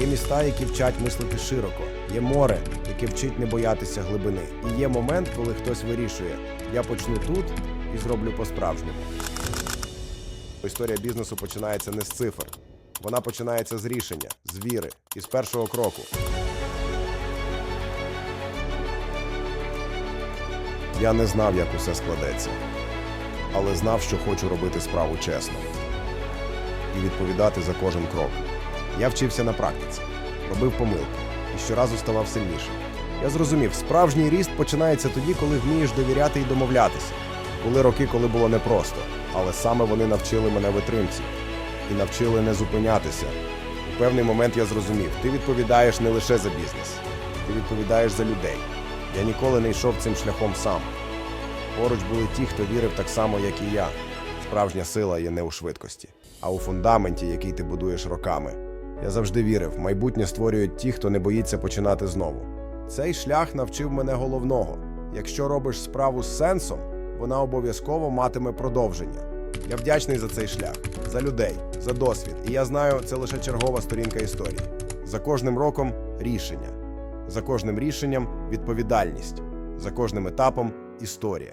Є міста, які вчать мислити широко, є море, яке вчить не боятися глибини. І є момент, коли хтось вирішує: я почну тут і зроблю по-справжньому. Історія бізнесу починається не з цифр. Вона починається з рішення, з віри і з першого кроку. Я не знав, як усе складеться, але знав, що хочу робити справу чесно і відповідати за кожен крок. Я вчився на практиці, робив помилки і щоразу ставав сильнішим. Я зрозумів, справжній ріст починається тоді, коли вмієш довіряти і домовлятися. Були роки, коли було непросто, але саме вони навчили мене витримці і навчили не зупинятися. У певний момент я зрозумів, ти відповідаєш не лише за бізнес, ти відповідаєш за людей. Я ніколи не йшов цим шляхом сам. Поруч були ті, хто вірив так само, як і я. Справжня сила є не у швидкості, а у фундаменті, який ти будуєш роками. Я завжди вірив, майбутнє створюють ті, хто не боїться починати знову. Цей шлях навчив мене головного: якщо робиш справу з сенсом, вона обов'язково матиме продовження. Я вдячний за цей шлях, за людей, за досвід. І я знаю, це лише чергова сторінка історії. За кожним роком рішення, за кожним рішенням відповідальність, за кожним етапом історія.